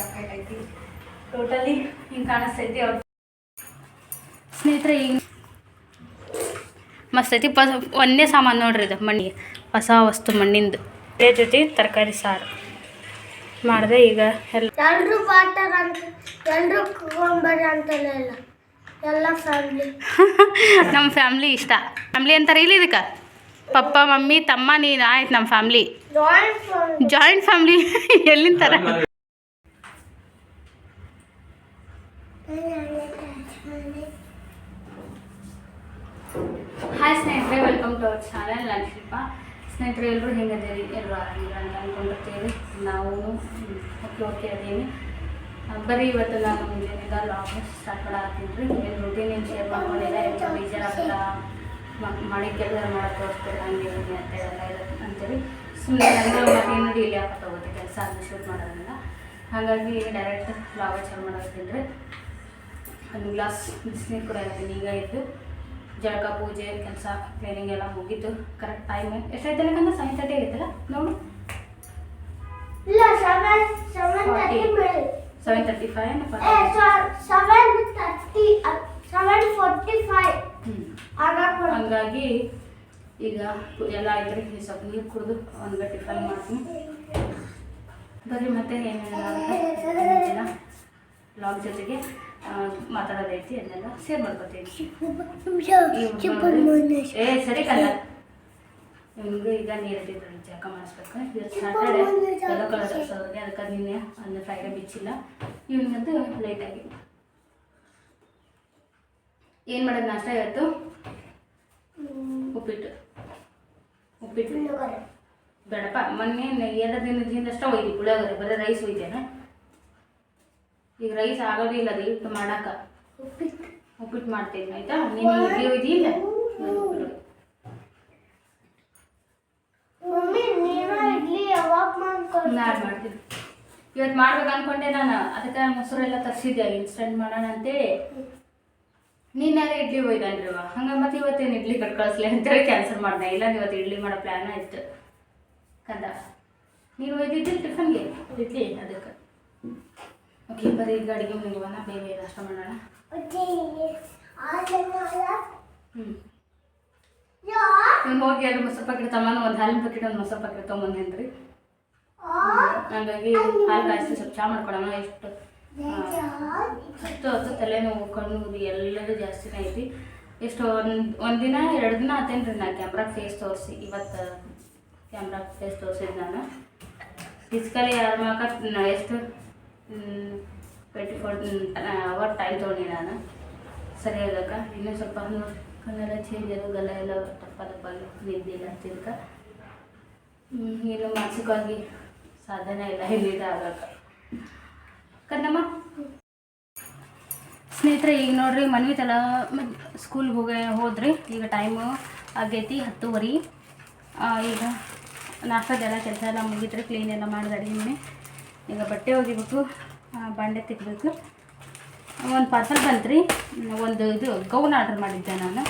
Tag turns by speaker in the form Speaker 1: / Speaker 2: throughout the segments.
Speaker 1: Jacket ಐತಿ totally ಹಿಂಗೆ ಕಾಣಿಸ್ತೈತಿ ಅವ್ರ ಸ್ನೇಹಿತರೆ ಈಗ ಮಸ್ತ್ ಐತಿ. ಪ ಒಂದೇ ಸಾಮಾನು ನೋಡ್ರಿ ಇದು ಮಣ್ಣಿಗೆ ಹೊಸ ವಸ್ತು ಮಣ್ಣಿಂದು. ಇದೇ ಜೊತೆ ತರಕಾರಿ ಸಾರು. ಮಾಡಿದೆ ಈಗ ಎಲ್ಲ.
Speaker 2: ಎಲ್ಲರೂ ಬಾಟಾರ ಅಂತ ಎಲ್ಲರೂ ಕುಗೊಂಬರ ಅಂತಲ್ಲ ಇಲ್ಲ. ಎಲ್ಲ ಫ್ಯಾಮಿಲಿ
Speaker 1: ನಮ್ಮ ಫ್ಯಾಮ್ಲಿ ಇಷ್ಟ. ಫ್ಯಾಮ್ಲಿ ಅಂತಾರೆ ಇಲ್ಲಿ ಇದಕ್ಕೆ? ಪಪ್ಪ ಮಮ್ಮಿ ತಮ್ಮ ನೀನು. ಆಯ್ತು ನಮ್ಮ family
Speaker 2: joint family
Speaker 1: joint family ಎಲ್ಲಿಂತಾರ hi ಸ್ನೇಹಿತರೆ ವೆಲ್ಕಮ್ ಟು ಅವರ್ ಚಾನಲ್ ನಾನು ಶಿಲ್ಪ ಸ್ನೇಹಿತರೆ ಎಲ್ಲರೂ ಹೆಂಗದೇರಿ ಎಲ್ಲರೂ ಆರಾಮಿಲ್ಲ ಅಂತ ಅಂದ್ಕೊಂಡಿರ್ತೀವಿ ನಾವು ಓಕೆ ಓಕೆ ಅದೇನಿ ಬರೀ ಇವತ್ತು ನಾನು ಮುಂಜಾನೆಯಿಂದ ಲಾಗ್ ಸ್ಟಾರ್ಟ್ ಮಾಡಾಕ್ತೀನಿ ಏನು ರುಟೀನ್ ಏನು ಶೇರ್ ಮಾಡ್ಕೊಂಡಿಲ್ಲ ಹೆಚ್ಚು ಬೇಜಾರಾಗಲ್ಲ ಮ- ಮಾಡಿ ಕೆಲಸ ಮಾಡಕ್ಕೆ ತೋರಿಸ್ತಾರೆ ಹಂಗೆ ಹಿಂಗೆ ಅಂತ ಹೇಳಲ್ಲ ಅಂತೇಳಿ ಸುಮ್ಮನೆ ನನಗೆ ಮತ್ತೇನು ಡೈಲಿ ಹಾಕೋ ಹೋಗುತ್ತೆ ಕೆಲಸ ಅದು ಶೂಟ್ ಮಾಡೋದ್ರಿಂದ. ಹಾಗಾಗಿ ಡೈರೆಕ್ಟ್ ಲಾಗ ಮಾಡತ್ತೀನಿ ರೀ ಒಂದು ಗ್ಲಾಸ್ ಬಿಸಿನೀರು ಕೂಡ ಇರ್ತೀನಿ ಈಗ ಇದ್ದು ಜಳಕ ಪೂಜೆ ಕೆಲಸ ಕ್ಲೀನಿಂಗ್ ಎಲ್ಲ ಮುಗೀತು. ಕರೆಕ್ಟ್ ಟೈಮ್ ಎಷ್ಟಾಯ್ತಲ್ಲ ಕಂದ ಸೈನ್ ತರ್ಟಿ ಆಗೈತಲ್ಲ ನೋಡು.
Speaker 2: Seven seven thirty
Speaker 1: seven five
Speaker 2: seven thirty seven forty five
Speaker 1: ಹಂಗಾಗಿ ಈಗ ಎಲ್ಲ ಆಯ್ತು ರೀ. ಸ್ವಲ್ಪ ನೀರು ಕುಡಿದು ಒಂದು ಗಂಟೆ ಟಿಫನ್ ಮಾಡ್ತೀನಿ. ಬರ್ರಿ ಮತ್ತೆ ಏನೇನು ಬ್ಲಾಗ್ ಜೊತೆಗೆ ಮಾತಾಡೋದೈತಿ ಅದನ್ನೆಲ್ಲ ಶೇರ್ ಮಾಡ್ಕೊತೀನಿ. ಏ ಸರಿ ಕಲ್ಲ ನಿಮ್ಗೆ ಈಗ ನೀರು ಇಟ್ಟಿದ್ರು ಜಳಕ ಮಾಡಿಸ್ಬೇಕು. ಇವತ್ತು ಸ್ಯಾಟರ್ಡೆ ಎಲ್ಲೋ ಕಲರ್ ಅದಕ್ಕೆ ನಿನ್ನೆ ಒಂದು ಫ್ರೈಡೆ ಬಿಚ್ಚಿಲ್ಲ ಇವ್ನಿಗಂತೂ ಲೈಟಾಗಿ ಏನು ಮಾಡೋದು ನಾಷ್ಟ ಇವತ್ತು? ಉಪ್ಪಿಟ್ಟು. ಉಪ್ಪಿಟ್ಟು. ಬೇಡಪ್ಪ ಮೊನ್ನೆ ಎರಡು ದಿನದಿಂದ ಅಷ್ಟೇ ಒಯ್ದು ಪುಳಿಯೋಗರೆ. ಬರೀ ರೈಸ್ ಒಯ್ದೇನ? ಈಗ ರೈಸ್ ಆಗೋದಿಲ್ಲ ಇಲ್ಲ ಅದು ಹಿಟ್ಟು ಮಾಡಾಕ ಉಪ್ಪಿಟ್ಟು ಮಾಡ್ತೀನಿ ಆಯ್ತಾ? ನೀನು ಇಡ್ಲಿ
Speaker 2: ಇದೆಯಿಲ್ಲ ನೀನು
Speaker 1: ಮಾಡ್ತೀನಿ. ಇವತ್ತು ಮಾಡ್ಬೇಕು ಅನ್ಕೊಂಡೆ ನಾನು. ಅದಕ್ಕೆ ಮೊಸರೆಲ್ಲ ತರಿಸಿದ್ದೆ ಇನ್ಸ್ಟೆಂಟ್ ಮಾಡೋಣ ಅಂತೇಳಿ. ನೀನಾಗ ಇಡ್ಲಿ ಒಯ್ದನ್ರಿವ? ಹಂಗೆ ಮತ್ತೆ ಇವತ್ತೇನು ಇಡ್ಲಿ ಕಟ್ ಕಳಿಸ್ಲಿ ಅಂತೇಳಿ ಕ್ಯಾನ್ಸಲ್ ಮಾಡಿದೆ. ಇಲ್ಲ ಇವತ್ತು ಇಡ್ಲಿ ಮಾಡೋ ಪ್ಲ್ಯಾನ ಇತ್ತು. ಕಂದ? ನೀನು ಒಯ್ದಿದ್ದಿಲ್ಲ ಟಿಫನ್ಗೆ ಇಡ್ಲಿ ಅದಕ್ಕೆ. ಓಕೆ ಬರೀ ಈಗ ಅಡುಗೆ ಮುಗಿವನ ಬೇಗ ನಾಷ್ಟ ಮಾಡೋಣ. ಹ್ಞೂ ಹೋಗಿ ಎರಡು ಮೊಸರು ಪ್ಯಾಕೆಟ್ ತಮ್ಮನ ಒಂದು ಹಾಲಿನ ಪ್ಯಾಕೆಟ್ ಒಂದು ಮೊಸರು ಪ್ಯಾಕೆಟ್ ತೊಗೊಂಬಂದೇನ್ರಿ ಹಾಗಾಗಿ ಹಾಲು ಕಾಯಿಸಿ ಸ್ವಲ್ಪ ಚಾ ಮಾಡ್ಕೊಳೋಣ ಎಷ್ಟು ಅಷ್ಟು ಹೊತ್ತು ತಲೆನೋವು ಕಣ್ಣು ಉರಿ ಎಲ್ಲದೂ ಜಾಸ್ತಿನೇ ಐತಿ. ಎಷ್ಟು ಒಂದು ದಿನ ಎರಡು ದಿನ ಆತೇನ್ರಿ ನಾನು ಕ್ಯಾಮ್ರಾ ಫೇಸ್ ತೋರಿಸಿ. ಇವತ್ತು ಕ್ಯಾಮ್ರಾ ಫೇಸ್ ತೋರಿಸಿದ್ದು ನಾನು. ಫಿಸಿಕಲಿ ಯಾರು ಮಾಕ ಎಷ್ಟು? ಟ್ವೆಂಟಿ ಫೋರ್ ಅವರ್ ಟೈಮ್ ತೊಗೊಂಡಿ ನಾನು. ಸರಿ ಅದಕ್ಕೆ ಇನ್ನೂ ಸ್ವಲ್ಪ ಕಣ್ಣೆಲ್ಲ ಚೇಂಜ್ ಅದು ಗಲ್ಲ ಎಲ್ಲ ತಪ್ಪ ತಪ್ಪಾಗಿ ನಿದ್ದಿಲ್ಲ ತಿರ್ಕ. ಏನು ಮಾನಸಿಕವಾಗಿ ಸಾಧನೆ ಇಲ್ಲ ಎಲ್ಲಿದೆ ಆಗಕ್ಕೆ. ಕನ್ನಮ್ಮ ಸ್ನೇಹಿತರೆ, ಈಗ ನೋಡ್ರಿ, ಮನ್ವಿ ತಲ ಸ್ಕೂಲ್ಗೆ ಹೋಗ ಹೋದ್ರಿ. ಈಗ ಟೈಮು ಆಗೈತಿ ಹತ್ತುವರೆ. ಈಗ ನಾಷ್ಟದೆಲ್ಲ ಕೆಲಸ ಎಲ್ಲ ಮುಗಿದ್ರೆ ಕ್ಲೀನ್ ಎಲ್ಲ ಮಾಡಿದ ಅಡುಗೆ ಮನೆ. ಈಗ ಬಟ್ಟೆ ಒಗಿಬೇಕು ಬಂಡೆ ತಿಕ್ಕಬೇಕು ಒಂದು ಪಾರ್ಸಲ್ ಬಂತ್ರಿ. ಒಂದು ಇದು ಗೌನ್ ಆರ್ಡ್ರ್ ಮಾಡಿದ್ದೆ ನಾನು.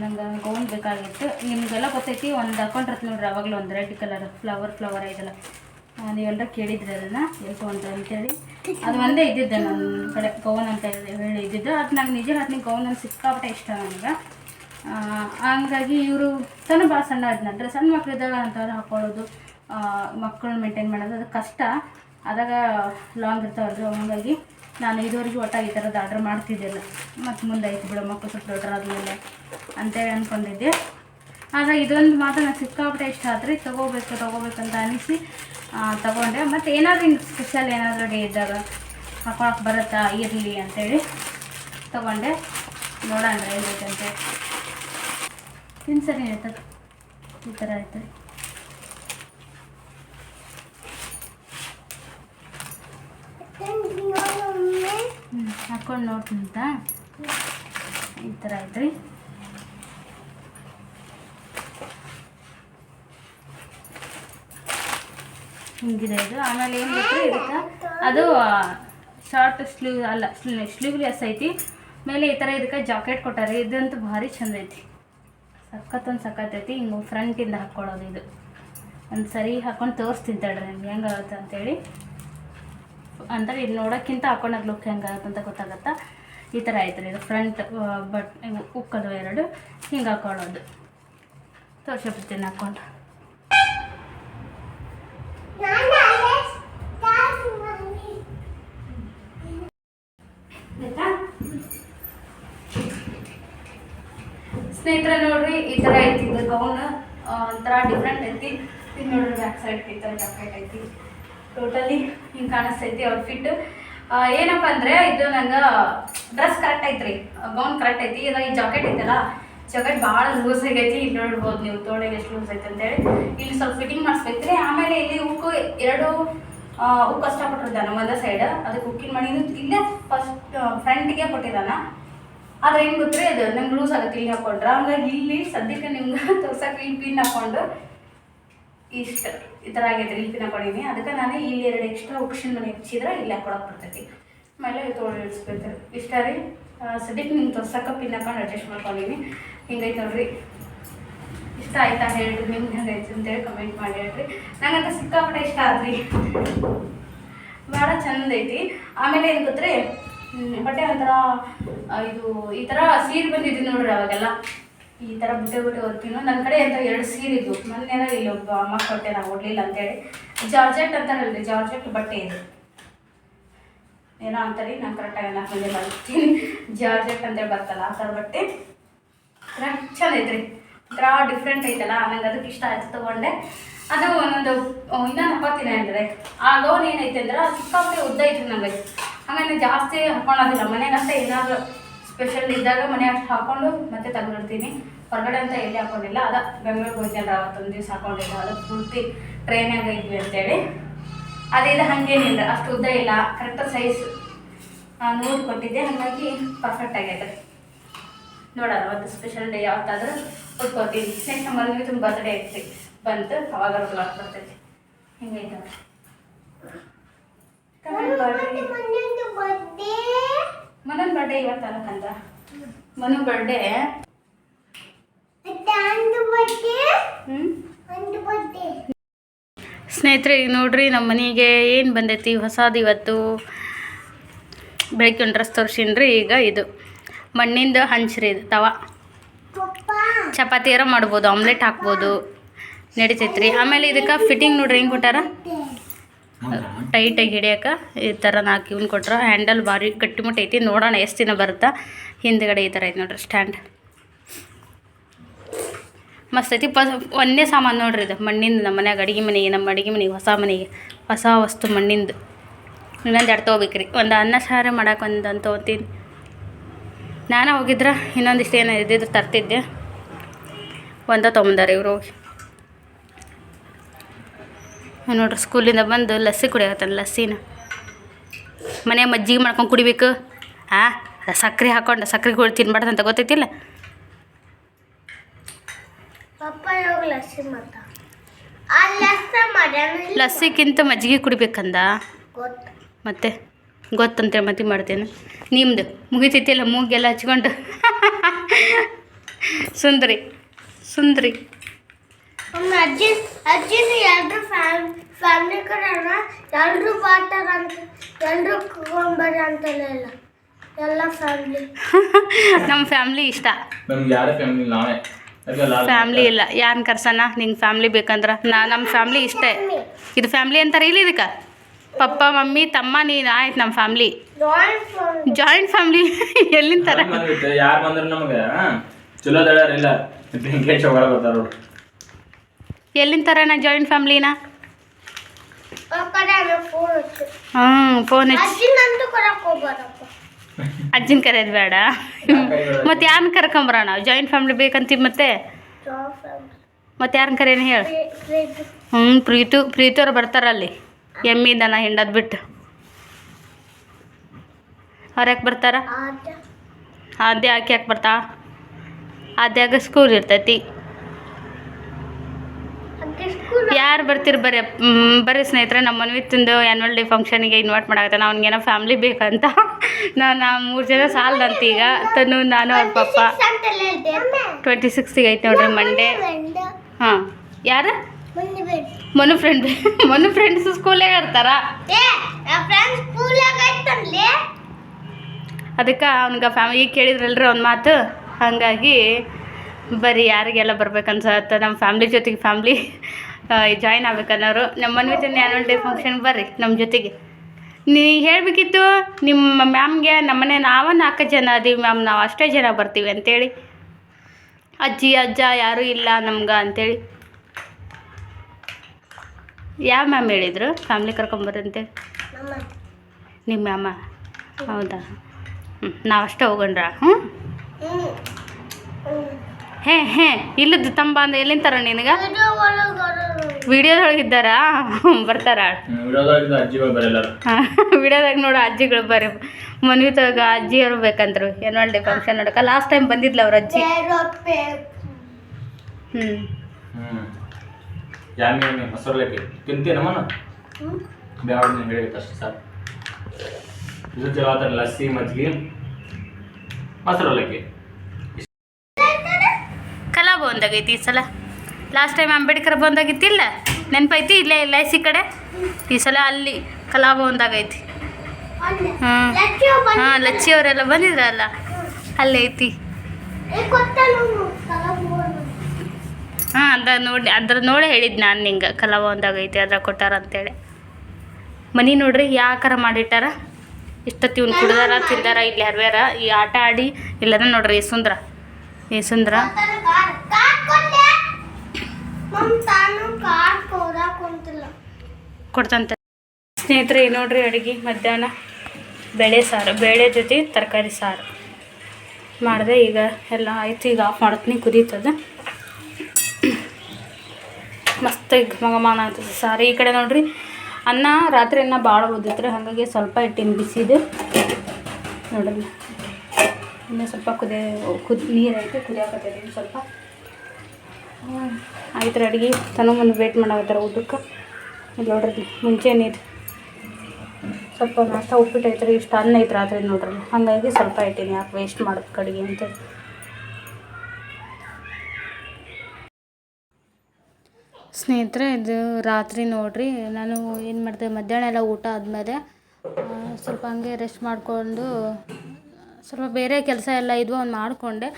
Speaker 1: ನಂಗೆ ಗೌನ್ ಬೇಕಾಗಿತ್ತು. ನಿಮಗೆಲ್ಲ ಗೊತ್ತೈತಿ ಒಂದು ಹಾಕೊಂಡಿರ್ತೀನಿ ನೋಡ್ರಿ ಅವಾಗಲೂ ಒಂದು ರೆಡ್ ಕಲರ್ ಫ್ಲವರ್ ಫ್ಲವರ್ ಆ, ನೀವೆಲ್ಲ ಕೇಳಿದ್ರಿ ಅದನ್ನು ಎಲ್ಲಿ ಅಂತ ಅಂತೇಳಿ ಅದು ಒಂದೇ ಇದ್ದಿದ್ದೆ ನನ್ನ ಕಡೆ ಗೌನ್ ಅಂತ ಹೇಳಿ ಇದ್ದಿದ್ದು. ಅದು ನಂಗೆ ನಿಜ ಹತ್ತಿನ ಗೌನ್ ಅಂತ ಸಿಕ್ಕಾಪಟ್ಟೆ ಇಷ್ಟ ನನಗೆ. ಹಂಗಾಗಿ ಇವರು ಸಣ್ಣ ಭಾಳ ಸಣ್ಣ ಇದ್ನಲ್ರಿ ಸಣ್ಣ ಮಕ್ಕಳಿದ್ದಾಗ ಅಂತ ಹಾಕೊಳ್ಳೋದು. ಮಕ್ಕಳನ್ನ ಮೇಂಟೈನ್ ಮಾಡೋದು ಅದು ಕಷ್ಟ. ಅದಾಗ ಲಾಂಗ್ ಇರ್ತಾವಲ್ರಿ, ಹಂಗಾಗಿ ನಾನು ಇದುವರೆಗೂ ಒಟ್ಟಾಗಿ ಈ ಥರದ್ದು ಆರ್ಡ್ರ್ ಮಾಡ್ತಿದ್ದಿಲ್ಲ. ಮತ್ತು ಮುಂದೆ ಐತಿ ಬಿಡೋ ಮಕ್ಕಳು ಸ್ವಲ್ಪ ಆದಮೇಲೆ ಅಂತೇಳಿ ಅಂದ್ಕೊಂಡಿದ್ದೆ ಆದರೆ ಇದೊಂದು ಮಾತ್ರ ನಾನು ಸಿಕ್ಕಾಪಟ್ಟೆ ಇಷ್ಟ ಆದ್ರೆ ತೊಗೋಬೇಕು ತೊಗೋಬೇಕಂತ ಅನಿಸಿ ತೊಗೊಂಡೆ. ಮತ್ತು ಏನಾದರೂ ಹಿಂಗೆ ಸ್ಪೆಷಲ್ ಏನಾದರೂ ಡೇ ಇದ್ದಾಗ ಹಾಕೊಳಕ್ಕೆ ಬರುತ್ತಾ, ಇರಲಿ ಅಂತೇಳಿ ತೊಗೊಂಡೆ. ನೋಡೋಣ ತಿನ್ ಸರಿ ಹೇಳ್ತದೆ ಈ ಥರ ಆಯ್ತದೆ. ಹ್ಞೂ ಹಾಕ್ಕೊಂಡು ನೋಡ್ತೀನಿ ಅಂತ. ಈ ಥರ ಐತ್ರಿ. ಹಿಂಗಿದೆ ಇದು. ಆಮೇಲೆ ಏನು ಗೊತ್ತಾ ಇದಕ್ಕೆ? ಅದು ಶಾರ್ಟ್ ಸ್ಲೀವ್ ಅಲ್ಲ ಸ್ಲೀವ್ಲೆಸ್ ಐತಿ. ಮೇಲೆ ಈ ಥರ ಇದಕ್ಕೆ ಜಾಕೆಟ್ ಕೊಟ್ಟಾರೆ. ಇದಂತೂ ಭಾರಿ ಚಂದ ಐತಿ. ಸಖತ್ತೊಂದು ಸಖತ್ತೈತಿ ಹಿಂಗೆ ಫ್ರಂಟಿಂದ ಹಾಕ್ಕೊಳ್ಳೋದು ಇದು. ಒಂದು ಸರಿ ಹಾಕೊಂಡು ತೋರಿಸ್ತೀನಿ ತಡ್ರಿ ನಿಮ್ಗೆ. ಹೆಂಗಾಗುತ್ತೆ ಅಂತೇಳಿ. ಅಂದರೆ ಇದು ನೋಡೋಕ್ಕಿಂತ ಹಾಕೊಂಡಾಗ ಲುಕ್ ಹೆಂಗಾಗುತ್ತೆ ಅಂತ ಗೊತ್ತಾಗತ್ತಾ? ಈ ಥರ ಐತ್ರಿ ಇದು ಫ್ರಂಟ್ ಬಟ್ ಉಕ್ಕದು ಎರಡು, ಹಿಂಗೆ ಹಾಕೊಳ್ಳೋದು. ತೋರಿಸ್ಬಿಡ್ತೀನಿ ಹಾಕೊಂಡು. ಸ್ನೇಹಿತರ ನೋಡ್ರಿ, ಈ ಥರ ಐತಿ, ಇದು ಗೌನ್ ಒಂಥರ ಡಿಫ್ರೆಂಟ್ ಐತಿ. ಇದು ನೋಡ್ರಿ ಬ್ಯಾಕ್ ಸೈಡ್ ಈ ಥರ ಜಾಕೆಟ್ ಐತಿ. ಟೋಟಲಿ ಹಿಂಗೆ ಕಾಣಿಸ್ತೈತಿ ಔಟ್ಫಿಟ್ ಏನಪ್ಪ ಅಂದರೆ ಇದು ನಂಗೆ ಡ್ರೆಸ್ ಕರೆಕ್ಟ್ ಐತ್ರಿ. ಗೌನ್ ಕರೆಕ್ಟ್ ಐತಿ. ಇದ ಈ ಜಾಕೆಟ್ ಐತಲ್ಲ ಜಾಕೆಟ್ ಭಾಳ ಲೂಸ್ ಆಗೈತಿ. ಇಲ್ಲಿ ನೋಡ್ಬೋದು ನೀವು ತೋಳಿಗೆ ಎಷ್ಟು ಲೂಸ್ ಐತೆ ಅಂತೇಳಿ ಇಲ್ಲಿ ಸ್ವಲ್ಪ ಫಿಟ್ಟಿಂಗ್ ಮಾಡಿಸ್ಬೇಕ್ರಿ. ಆಮೇಲೆ ಇಲ್ಲಿ ಉಕ್ಕು ಎರಡು ಉಕ್ಕು ಕಷ್ಟಪಟ್ಟಿರ್ತಾನೆ ಒಂದೇ ಸೈಡ್ ಅದಕ್ಕೆ ಉಕ್ಕಿನ ಮಣಿ ಇಲ್ಲೇ ಫಸ್ಟ್ ಫ್ರಂಟಿಗೆ ಕೊಟ್ಟಿದ್ದಾನೆ. ಆದ್ರೆ ಏನು ಗೊತ್ತ್ರಿ ಅದು ನಂಗೆ ಲೂಸ್ ಆಗುತ್ತೆ. ಇಲ್ಲಿ ಹಾಕೊಂಡ್ರೆ. ಹಂಗಾಗಿ ಇಲ್ಲಿ ಸದ್ಯಕ್ಕೆ ನಿಮ್ಗೆ ತೋರ್ಸಕ್ಕೆ ಇಲ್ಲಿ ಪಿನ್ ಹಾಕೊಂಡು ಇಷ್ಟ, ಈ ಥರ ಆಗೈತೆ ರೀ ಪಿನ್ ಕೊಡೀನಿ. ಅದಕ್ಕೆ ನಾನು ಇಲ್ಲಿ ಎರಡು ಎಕ್ಸ್ಟ್ರಾ ಉಕ್ಷಿನ ಮನೆ ಹಚ್ಚಿದ್ರೆ ಇಲ್ಲಿ ಹಾಕೊಳಕ್ಕೆ ಬರ್ತೈತಿ. ಆಮೇಲೆ ತೋಳು ಇಳಿಸ್ಬೇಕು. ಇಷ್ಟ ರೀ? ಸದ್ಯಕ್ಕೆ ನಿಮ್ಗೆ ತೋರ್ಸಕ್ಕೆ ಪಿನ್ ಹಾಕೊಂಡು ಅಡ್ಜಸ್ಟ್ ಮಾಡ್ಕೊಂಡೀನಿ ಹಿಂಗೈತೆ ನೋಡ್ರಿ. ಇಷ್ಟ ಆಯ್ತಾ ಹೇಳ್ರಿ, ನಿಮ್ಗೆ ಹೆಂಗೈತೆ ಅಂತೇಳಿ ಕಮೆಂಟ್ ಮಾಡಿ ಹೇಳ್ರಿ. ನಂಗಂತ ಸಿಕ್ಕಾಪಟ್ಟೆ ಇಷ್ಟ ಆದ್ರಿ. ಭಾಳ ಚಂದ ಐತಿ. ಆಮೇಲೆ ಏನು ಗೊತ್ತ್ರಿ? ಬಟ್ಟೆ ಒಂಥರ ಇದು, ಈ ಥರ ಸೀರೆ ಬಂದಿದ್ದೀನಿ ನೋಡ್ರಿ ಅವಾಗೆಲ್ಲ. ಈ ಥರ ಬುಟ್ಟೆ ಬುಟ್ಟೆ ಓದ್ತೀನಿ ನನ್ನ ಕಡೆ ಅಂತ ಎರಡು ಸೀರೆ ಇದ್ವು. ಮೊನ್ನೆನ ಇಲ್ಲಿ ಒಬ್ಬ ಅಮ್ಮ ಕೊಟ್ಟೆ, ನಾವು ಅಂತ ಅಂತೇಳಿ. ಜಾರ್ಜೆಟ್ ಅಂತ ಹೇಳಿದೆ ಜಾರ್ಜೆಟ್ ಬಟ್ಟೆ ಇದೆ. ಏನೋ ಅಂತಾರೆ, ನಾನು ಕರೆಕ್ಟಾಗಿ ನಾಲ್ಕು ಮಂದಿ ಬರ್ತೀನಿ ಜಾರ್ಜೆಟ್ ಅಂತೇಳಿ ಬರ್ತಲ್ಲ, ಆ ಥರ ಬಟ್ಟೆ. ಚೆನ್ನೈತ್ರಿ ಒಂಥರ ಡಿಫ್ರೆಂಟ್ ಐತಲ್ಲ ನಂಗೆ ಅದಕ್ಕೆ ಇಷ್ಟ ಆಯ್ತು ತೊಗೊಂಡೆ. ಅದು ಒಂದೊಂದು ಇನ್ನೊಂದು ಹಾಕೋತೀನಿ ಅಂದರೆ ಆ ಗೌನ್ ಏನೈತೆ ಅಂದ್ರೆ, ಅದು ಸಿಕ್ಕಾಪಟ್ಟೆ ಉದ್ದ ಐತ್ರಿ ನನಗೆ ಹಂಗಂದ್ರೆ ಜಾಸ್ತಿ ಹಾಕೊಳೋದಿಲ್ಲ ಮನೆಗೆ ಅಷ್ಟೇ ಏನಾದರೂ ಸ್ಪೆಷಲ್ ಇದ್ದಾಗ ಮನೆ ಅಷ್ಟು ಹಾಕೊಂಡು ಮತ್ತೆ ತಗೊಂಡಿರ್ತೀನಿ ಹೊರಗಡೆ ಅಂತ ಎಲ್ಲಿ ಹಾಕೊಂಡಿಲ್ಲ ಅದ ಬೆಂಗಳೂರಿಗೆ ಹೋಗ್ತೀನಿ ಅವತ್ತೊಂದು ದಿವಸ ಹಾಕೊಂಡಿಲ್ಲ ಅದು ಪೂರ್ತಿ ಟ್ರೈನಾಗ ಇದ್ವಿ ಅಂತೇಳಿ. ಅದೇ ಇದು ಹಾಗೇನಿಲ್ಲ. ಅಷ್ಟು ಉದ್ದ ಇಲ್ಲ. ಕರೆಕ್ಟ್ ಸೈಜ್ ನೋಡಿ ಕೊಟ್ಟಿದ್ದೆ. ಹಾಗಾಗಿ ಪರ್ಫೆಕ್ಟ್ ಆಗೈತೆ. ನೋಡೋಣ ಅವತ್ತು ಸ್ಪೆಷಲ್ ಡೇ ಯಾವತ್ತಾದರೂ ಉಟ್ಕೋತೀನಿ. ನೆಕ್ಸ್ಟ್ ಮನೆಗೆ ತುಂಬ ಬರ್ತ್ಡೇ ಐತೆ. ಬಂತು, ಅವಾಗ ಬ್ಲಾಕ್ ಬರ್ತೈತಿ ಹಿಂಗೈತೆ ಮನನ್ ಬರ್ಡೇ ಇವತ್ತಲ್ಲ ಕಂದ ಮನು ಬರ್ಡೇ ಸ್ನೇಹಿತರೆ ಈಗ ನೋಡ್ರಿ ನಮ್ಮ ಮನೆಗೆ ಏನು ಬಂದೈತಿ? ಹೊಸದು ಇವತ್ತು ಬೆಳಗ್ಗೆ ಒಂದು ಡ್ರೆಸ್ ತೋರಿಸಿನ್ರಿ. ಈಗ ಇದು ಮಣ್ಣಿಂದ ಹಂಚ್ರಿ ಇದು ತವ. ಚಪಾತಿಯಾರ ಮಾಡ್ಬೋದು ಆಮ್ಲೆಟ್ ಹಾಕ್ಬೋದು. ನಡಿತೈತ್ರಿ. ಆಮೇಲೆ ಇದಕ್ಕೆ ಫಿಟ್ಟಿಂಗ್ ನೋಡ್ರಿ ಹೆಂಗೆ ಕೊಟ್ಟಾರ? ಟೈಟಾಗಿ ಹಿಡಿಯೋಕೆ ಈ ಥರ ನಾಲ್ಕು ಇವ್ನು ಕೊಟ್ರೆ. ಹ್ಯಾಂಡಲ್ ಭಾರಿ ಗಟ್ಟಿಮುಟ್ಟ ಐತಿ. ನೋಡೋಣ ಎಷ್ಟು ದಿನ ಬರುತ್ತಾ? ಹಿಂದ್ಗಡೆ ಈ ಥರ ಐತಿ ನೋಡ್ರಿ, ಸ್ಟ್ಯಾಂಡ್. ಮಸ್ತ್ ಐತಿ. ಪ ಒಂದೇ ಸಾಮಾನು ನೋಡ್ರಿ ಇದು. ಮಣ್ಣಿಂದ ನಮ್ಮ ಮನ್ಯಾಗ ಅಡುಗೆ ಮನೆಗೆ, ನಮ್ಮ ಅಡುಗೆ ಮನೆಗೆ, ಹೊಸ ಮನೆಗೆ, ಹೊಸ ವಸ್ತು ಮಣ್ಣಿಂದು. ಇನ್ನೊಂದು ಎರಡು ತೊಗೋಬೇಕ್ರಿ. ಒಂದು ಅನ್ನ ಸಾರು ಮಾಡಕ್ಕೆ ಒಂದು ಅಂತ ತೊಗೋತೀನಿ. ನಾನು ಹೋಗಿದ್ರೆ, ಇನ್ನೊಂದಿಷ್ಟು ಏನೋ ಇದ್ದಿದ್ದು ತರ್ತಿದ್ದೆ. ಒಂದ ತೊಗೊಂಬಾರ ಇವ್ರು ಹೋಗಿ. ನೋಡ್ರಿ ಸ್ಕೂಲಿಂದ ಬಂದು ಲಸ್ಸಿ ಕುಡಿಯಕತ್ತಾನ ಲಸ್ಸಿನ. ಮನೆ ಮಜ್ಜಿಗೆ ಮಾಡ್ಕೊಂಡು ಕುಡಿಬೇಕು. ಹಾಂ ಸಕ್ಕರೆ ಹಾಕ್ಕೊಂಡು ಸಕ್ಕರೆ ಕುಡಿ ತಿನ್ಬಾರ್ದು ಅಂತ ಗೊತ್ತೈತಿಲ್ಲ?
Speaker 2: ಲಸ್ಸಿಗಿಂತ ಆ
Speaker 1: ಮಜ್ಜಿಗೆ ಕುಡಿಬೇಕಂದ?
Speaker 2: ಗೊತ್ತು.
Speaker 1: ಮತ್ತೆ? ಗೊತ್ತಂತೇಳಿ ಮತ್ತೆ ಮಾಡ್ತೇನೆ. ನಿಮ್ದು? ಮುಗಿತೈತಿಲ್ಲ ಮೂಗೆಲ್ಲ ಹಚ್ಕೊಂಡು. ಸುಂದ್ರಿ ಸುಂದ್ರಿ.
Speaker 2: ಒಮ್ಮೆ ಅಜ್ಜಿ ಅಜ್ಜಿನ ಎಲ್ರು ಫ್ಯಾಮ್ ಫ್ಯಾಮಿಲಿ ಕಡೆನ ಎಲ್ರು ಬರ್ತಾರ ಅಂತ ಎಲ್ರು ಕುಗೊಂಬರ್ರಿ ಅಂತಲೇ ಇಲ್ಲ. ಎಲ್ಲ ಫ್ಯಾಮಿಲಿ.
Speaker 1: ನಮ್ಮ ಫ್ಯಾಮ್ಲಿ ಇಷ್ಟ.
Speaker 3: ನಮ್ಗೆ ಯಾರ ಫ್ಯಾಮಿಲಿ ನಾವೇ.
Speaker 1: ಫ್ಯಾಮ್ಲಿ ಇಲ್ಲ. ಯಾರನ್ನ ಕರ್ಸೋಣ ನಿಂಗೆ ಫ್ಯಾಮ್ಲಿ ಬೇಕಂದ್ರೆ? ನಾ ನಮ್ಮ ಫ್ಯಾಮ್ಲಿ ಇಷ್ಟೇ. ಇದು ಫ್ಯಾಮ್ಲಿ ಅಂತಾರೆ ಇಲ್ಲಿ ಇದಕ್ಕೆ? ಪಪ್ಪ ಮಮ್ಮಿ ತಮ್ಮ ನೀನು. ಆಯ್ತು ನಮ್ಮ ಫ್ಯಾಮ್ಲಿ.
Speaker 2: Joint family.
Speaker 1: ಎಲ್ಲಿಂದ ತರ
Speaker 3: ಯಾರು ಬಂದ್ರೆ ನಮಗೆ ಚಲೋ ಇಲ್ಲ. ಬೆಂಕೇಶ್ ಹೋಗಲ್ಲ ಬರ್ತಾರ
Speaker 1: ಎಲ್ಲಿಂದ ತರ ನಾ ಜಾಯಿಂಟ್ ಫ್ಯಾಮ್ಲಿನ ಹ್ಞೂ ಫೋನ್ ಅಜ್ಜಿನ ಕರೆಯೋದು ಬೇಡ. ಮತ್ತೆ ಯಾರನ್ನ ಕರ್ಕೊಂಬರೋಣ? ಜಾಯಿಂಟ್ ಫ್ಯಾಮ್ಲಿ ಬೇಕಂತೀವಿ ಮತ್ತೆ? ಮತ್ತೆ ಯಾರನ್ನ ಕರೆಯೋಣ ಹೇಳಿ.
Speaker 2: ಪ್ರೀತಿ.
Speaker 1: ಹ್ಞೂ ಪ್ರೀತು ಪ್ರೀತಿಯವ್ರು ಬರ್ತಾರಲ್ಲಿ ಎಮ್ಮಿ ದನ ಹಿಂಡದ್ ಬಿಟ್ಟು. ಅವ್ರು ಯಾಕೆ ಬರ್ತಾರ?
Speaker 2: ಅದೇ
Speaker 1: ಆದ್ಯ ಆಕೆ ಯಾಕೆ ಬರ್ತಾ? ಅದ್ಯಾಗ ಸ್ಕೂಲ್ ಇರ್ತೈತಿ. ಯಾರು ಬರ್ತೀರಿ ಬರ್ರಿ ಬರ್ರಿ ಸ್ನೇಹಿತರೆ ನಮ್ಮ ಮನ್ವಿತ್ತಂದು ಆ್ಯನ್ವಲ್ ಡೇ ಫಂಕ್ಷನಿಗೆ ಇನ್ವೈಟ್ ಮಾಡಾಕತ್ತಾನ. ಅವ್ನಿಗೇನೋ ಫ್ಯಾಮ್ಲಿ ಬೇಕಂತ. ನಾನು ನಾ ಮೂರು ಜನ ಸಾಲ್ದಂತ ಈಗ. ತನು ನಾನು ಅವ್ರ ಪಪ್ಪ. ಟ್ವೆಂಟಿ ಸಿಕ್ಸ್ಗೆ ಐತೆ ನೋಡ್ರಿ ಮಂಡೇ ಹಾಂ. ಯಾರು? ಮನು ಫ್ರೆಂಡ್ ಮನು ಫ್ರೆಂಡ್ಸ್ ಸ್ಕೂಲಾಗ ಇರ್ತಾರ ಅದಕ್ಕೆ ಅವ್ನಿಗೆ ಫ್ಯಾಮಿಲಿ ಕೇಳಿದ್ರಲ್ರಿ ಅವ್ನ ಮಾತು. ಹಾಗಾಗಿ ಬರೀ ಯಾರಿಗೆಲ್ಲ ಬರ್ಬೇಕನ್ಸತ್ತೆ ನಮ್ಮ ಫ್ಯಾಮ್ಲಿ ಜೊತೆಗೆ ಫ್ಯಾಮ್ಲಿ ಜಾಯ್ನ್ ಆಗ್ಬೇಕನ್ನೋರು. ನಮ್ಮ ಜೊತೆ ಆ್ಯನ್ವಲ್ ಡೇ ಫಂಕ್ಷನ್ ಬರ್ರಿ ನಮ್ಮ ಜೊತೆಗೆ. ನೀ ಹೇಳಬೇಕಿತ್ತು ನಿಮ್ಮ ಮ್ಯಾಮ್ಗೆ ನಮ್ಮನೆ ನಾವ ನಾಲ್ಕು ಜನ ಅದೀವಿ ಮ್ಯಾಮ್, ನಾವು ಅಷ್ಟೇ ಜನ ಬರ್ತೀವಿ ಅಂತೇಳಿ. ಅಜ್ಜಿ, ಅಜ್ಜ ಯಾರೂ ಇಲ್ಲ ನಮ್ಗೆ ಅಂತೇಳಿ. ಯಾವ ಮ್ಯಾಮ್ ಹೇಳಿದರು? ಫ್ಯಾಮ್ಲಿ ಕರ್ಕೊಂಬರ್ರಿ ಅಂತೇಳಿ
Speaker 2: ನಮ್ಮ
Speaker 1: ನಿಮ್ಮ ಮ್ಯಾಮ? ಹೌದಾ? ಹ್ಞೂ ನಾವು ಅಷ್ಟೇ ಹೋಗೋಣ್ರಾ? ಹ್ಞೂ ಹೇ ಹೇ ಇಲ್ಲದ್ದು ತಂಬ ಅಂದ್ರೆ ಎಲ್ಲಿಂದ ತರ ನಿನಗೆ? ವಿಡಿಯೋದೊಳಗೆ ಇದ್ದಾರಾ ಬರ್ತಾರ
Speaker 3: ವಿಡಿಯೋದಾಗ ಅಜ್ಜಿಗಳು ಬರೀ
Speaker 1: ಮನವಿ ನೋಡು ಅಜ್ಜಿಗಳು ಬರ್ರಿ ಮನ್ವಿತಾಗ ಅಜ್ಜಿಯವರು ಬೇಕಂದ್ರು. ಆ್ಯನ್ವಲ್ ಡೇ ಫಂಕ್ಷನ್ ನೋಡಕ. ಲಾಸ್ಟ್ ಟೈಮ್ ಬಂದಿದ್ಲ ಅವ್ರ ಅಜ್ಜಿ. ಹ್ಞೂ
Speaker 3: ಲಸ್ಸಿ ಮಜ್ಜಿಗೆ. ಯಾಮಿ ಮೊಸರಲಕ್ಕಿ ತಿಂತೀನಮ್ಮನ ಬ್ಯಾಡ ನೀನು ಹೇಳಿತ್ತು ಅಷ್ಟೇ ಸಾಕು ಇದು ಜವಾತ ಲಸ್ಸಿ ಮಜ್ಜಿಗೆ ಮೊಸರಲಕ್ಕಿ
Speaker 1: ಕಲಾಬ ಒಂದಾಗೈತಿ ಈ ಸಲ? ಲಾಸ್ಟ್ ಟೈಮ್ ಅಂಬೇಡ್ಕರ್ ಬಂದಾಗಿತ್ತಿಲ್ಲ? ನೆನಪೈತಿ? ಇಲ್ಲೇ, ಇಲ್ಲ ಸಿ ಕಡೆ? ಈ ಸಲ ಅಲ್ಲಿ ಕಲಾಭವನದಾಗೈತಿ ಒಂದಾಗೈತಿ. ಹಾಂ ಹಾಂ, ಲಚ್ಚಿ ಅವರೆಲ್ಲ ಬಂದಿದ್ರಲ್ಲ? ಐತಿ. ಹಾಂ, ಅದ ನೋಡಿ, ಅದ್ರ ನೋಡೇ ಹೇಳಿದ್ದು ನಾನು ನಿಂಗೆ. ಕಲಾಭವನದಾಗೈತಿ ಅದ್ರ ಕೊಟ್ಟಾರ ಅಂತೇಳಿ. ಮನಿ ನೋಡ್ರಿ ಯಾಕಾರ ಮಾಡಿಟ್ಟಾರ? ಇಷ್ಟೊತ್ತಿ ಇವ್ನು ಕುಡ್ದಾರ, ತಿಂದಾರ, ಇಲ್ಲಿ ಹರ್ವ್ಯಾರ ಈ ಆಟ ಆಡಿ ಇಲ್ಲದ ನೋಡ್ರಿ ಸುಂದ್ರ. ಈ ಸುಂದ್ರ? ಕೊಡ್ತಂತ. ಸ್ನೇಹಿತರೆ ನೋಡ್ರಿ ಅಡುಗೆ, ಮಧ್ಯಾಹ್ನ ಬೇಳೆ ಸಾರು, ಬೇಳೆ ಜೊತೆ ತರಕಾರಿ ಸಾರು. ಮಾಡಿದೆ, ಈಗ ಎಲ್ಲ ಆಯ್ತು, ಈಗ ಆಫ್ ಮಾಡತ್ನಿ ಕುದೀತದ. ಮಸ್ತ್ ಈಗ ಮಗಮಾನ ಆಗ್ತದೆ ಸಾರು. ಈ ಕಡೆ ನೋಡ್ರಿ, ಅನ್ನ, ರಾತ್ರಿ ಅನ್ನ ಭಾಳ ಓದಿತ್ರಿ ಹಾಗಾಗಿ ಸ್ವಲ್ಪ ಇಟ್ಟಿನ ಬಿಸಿದು ನೋಡ್ರಿ ಇನ್ನೂ ಸ್ವಲ್ಪ ಕುದಿ, ಕುದ್ ನೀರೈತೆ ಕುದಿಯಾಕತ್ತೈತೆ ಸ್ವಲ್ಪ. ಆಯ್ತು ರೀ ಅಡುಗೆ. ಮುಂದೆ ವೇಟ್ ಮಾಡಾಕತ್ತಾರ ಊಟಕ್ಕೆ. ಇಲ್ಲಿ ನೋಡ್ರಿ ಮುಂಚೆ ನೀರು ಸ್ವಲ್ಪ ನಾಷ್ಟ ಉಪ್ಪಿಟ್ಟು ಐತ್ರಿ, ಇಷ್ಟು ಅನ್ನ ಐತೆ ರಾತ್ರಿ ನೋಡ್ರಿ. ಹಾಗಾಗಿ ಸ್ವಲ್ಪ ಇಟ್ಟೀನಿ, ಯಾಕೆ ವೇಸ್ಟ್ ಮಾಡೋದು ಕಡೆಗೆ ಅಂತ ಸ್ನೇಹಿತರೆ, ಇದು ರಾತ್ರಿ ನೋಡ್ರಿ. ನಾನು ಏನು ಮಾಡಿದೆ, ಮಧ್ಯಾಹ್ನ ಎಲ್ಲ ಊಟ ಆದಮೇಲೆ ಸ್ವಲ್ಪ ಹಂಗೆ ರೆಸ್ಟ್ ಮಾಡಿಕೊಂಡು ಸ್ವಲ್ಪ ಬೇರೆ ಕೆಲಸ ಎಲ್ಲ ಇದ್ವು ಅವ್ನು ಮಾಡಿಕೊಂಡೆ.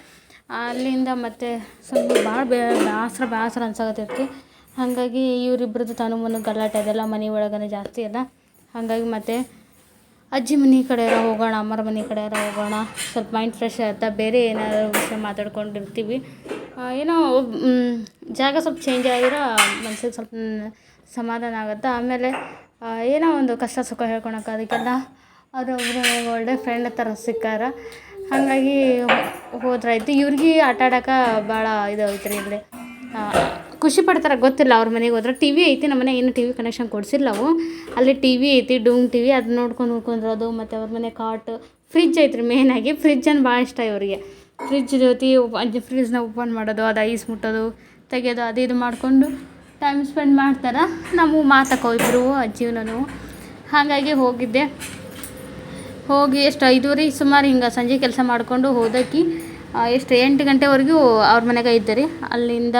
Speaker 1: ಅಲ್ಲಿಂದ ಮತ್ತೆ ಸ್ವಲ್ಪ ಭಾಳ ಬೇ, ಬೇಸರ ಬೇಸರ ಅನ್ಸಾಕತ್ತೈತಿ ಹಾಗಾಗಿ ಇವರಿಬ್ರದ್ದು ತಾನು ಮನು ಗಲಾಟೆ, ಅದೆಲ್ಲ ಮನೆ ಒಳಗನೆ ಜಾಸ್ತಿ ಅಲ್ಲ ಹಾಗಾಗಿ ಮತ್ತೆ ಅಜ್ಜಿ ಮನೆ ಕಡೆಯಾರ ಹೋಗೋಣ, ಅಮ್ಮರ ಮನೆ ಕಡೆಯಾರ ಹೋಗೋಣ, ಸ್ವಲ್ಪ ಮೈಂಡ್ ಫ್ರೆಶ್ ಆಗುತ್ತೆ ಬೇರೆ ಏನಾದ್ರು ವಿಷಯ ಮಾತಾಡ್ಕೊಂಡಿರ್ತೀವಿ. ಏನೋ ಜಾಗ ಸ್ವಲ್ಪ ಚೇಂಜ್ ಆಗಿರೋ ಮನ್ಸಿಗೆ ಸ್ವಲ್ಪ ಸಮಾಧಾನ ಆಗುತ್ತೆ. ಆಮೇಲೆ ಏನೋ ಒಂದು ಕಷ್ಟ, ಸುಖ ಹೇಳ್ಕೊಳಕ್ಕೆ ಅದಕ್ಕೆಲ್ಲ ಅವರೊಬ್ಬರು ಒಳ್ಳೆ ಫ್ರೆಂಡ್ ಥರ ಸಿಕ್ಕಾರ. ಹಾಗಾಗಿ ಹೋದ್ರಾಯ್ತು. ಇವ್ರಿಗೆ ಆಟ ಆಡೋಕೆ ಭಾಳ ಇದು ರೀ ಇಲ್ಲಿ. ಖುಷಿ ಪಡ್ತಾರೆ, ಗೊತ್ತಿಲ್ಲ ಅವ್ರ ಮನೆಗೆ ಹೋದ್ರೆ. ಟಿ ವಿ ಐತಿ, ನಮ್ಮ ಮನೆಗೆ ಇನ್ನೂ ಟಿ ವಿ ಕನೆಕ್ಷನ್ ಕೊಡಿಸಿಲ್ಲ ಅವು. ಅಲ್ಲಿ ಟಿ ವಿ ಐತಿ ಡೂಮ್ ಟಿ ವಿ ಅದು ನೋಡ್ಕೊಂಡು ನೋಡ್ಕೊಂಡಿರೋದು ಮತ್ತು ಅವ್ರ ಮನೆ ಕಾಟು ಫ್ರಿಜ್ ಐತ್ರಿ ಮೇಯ್ನಾಗಿ ಫ್ರಿಜ್ ಅಂದ್ರೆ ಭಾಳ ಇಷ್ಟ ಇವರಿಗೆ. ಫ್ರಿಜ್ ಜೊತೆ ಫ್ರಿಜ್ನ ಓಪನ್ ಮಾಡೋದು, ಅದು ಐಸ್ ಮುಟ್ಟೋದು ತೆಗೆಯೋದು ಅದು ಇದು ಮಾಡಿಕೊಂಡು ಟೈಮ್ ಸ್ಪೆಂಡ್ ಮಾಡ್ತಾರೆ. ನಾವು ಮಾತಕ್ಕೋ ಇಬ್ಬರು ಅಜ್ಜಿಯು ನಾನು ಹಾಗಾಗಿ ಹೋಗಿದ್ದೆ. ಹೋಗಿ ಎಷ್ಟು ಐದೂವರೆ ಸುಮಾರು ಹಿಂಗೆ ಸಂಜೆ ಕೆಲಸ ಮಾಡಿಕೊಂಡು ಹೋದಕ್ಕಿ ಎಷ್ಟು ಎಂಟು ಗಂಟೆವರೆಗೂ ಅವ್ರ ಮನೆಗೆ ಇದ್ದೆ ರೀ ಅಲ್ಲಿಂದ,